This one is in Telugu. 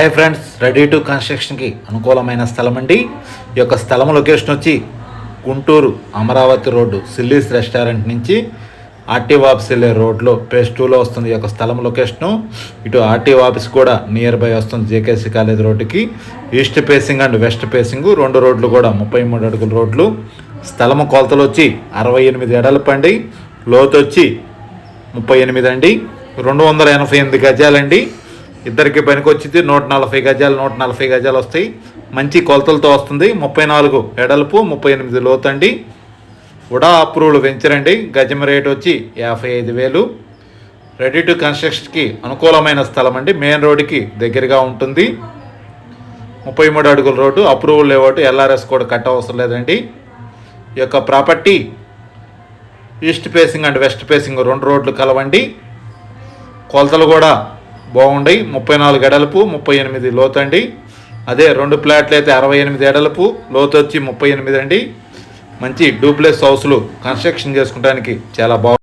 హాయ్ ఫ్రెండ్స్ రెడీ టు కన్స్ట్రక్షన్కి అనుకూలమైన స్థలం అండి ఈ యొక్క స్థలం లొకేషన్ వచ్చి Guntur Amaravati road Chillies restaurant నుంచి ఆర్టీ ఆఫీస్ వెళ్ళే రోడ్లో పేస్ టూలో వస్తుంది ఈ యొక్క స్థలం లొకేషను. ఇటు ఆర్టీ ఆఫీస్ కూడా నియర్ బై వస్తుంది జేకేసీ కాలేజ్ రోడ్డుకి. East facing and west facing రెండు రోడ్లు కూడా ముప్పై మూడు అడుగుల రోడ్లు. స్థలము కొలతలు వచ్చి అరవై ఎనిమిది ఎడలపండి లోతు వచ్చి ముప్పై ఎనిమిది అండి. రెండు వందల ఎనభై ఎనిమిది గజాలండి. ఇద్దరికి పనికొచ్చింది నూట నలభై గజాలు నూట నలభై గజాలు వస్తాయి. మంచి కొలతలతో వస్తుంది. ముప్పై నాలుగు ఎడల్పు ముప్పై ఎనిమిది లోతండి. ఉడా అప్రూవ్డ్ వెంచర్ అండి. గజం రేట్ వచ్చి యాభై ఐదు వేలు. రెడీ టు కన్స్ట్రక్షన్కి అనుకూలమైన స్థలం అండి. మెయిన్ రోడ్డుకి దగ్గరగా ఉంటుంది. ముప్పై మూడు అడుగుల రోడ్డు అప్రూవల్ లేవటు ఎల్ఆర్ఎస్ కూడా కట్ అవసరం లేదండి. ఈ యొక్క property east facing and west facing రెండు రోడ్లు కలవండి. కొలతలు కూడా బాగుండయి. ముప్పై నాలుగు ఎడలపు ముప్పై ఎనిమిది లోతండి. అదే రెండు ప్లాట్లు అయితే అరవై ఎనిమిది ఎడలపు లోతు వచ్చి ముప్పై ఎనిమిది అండి. మంచి డూప్లెక్స్ హౌస్లు కన్స్ట్రక్షన్ చేసుకోవడానికి చాలా బాగుంది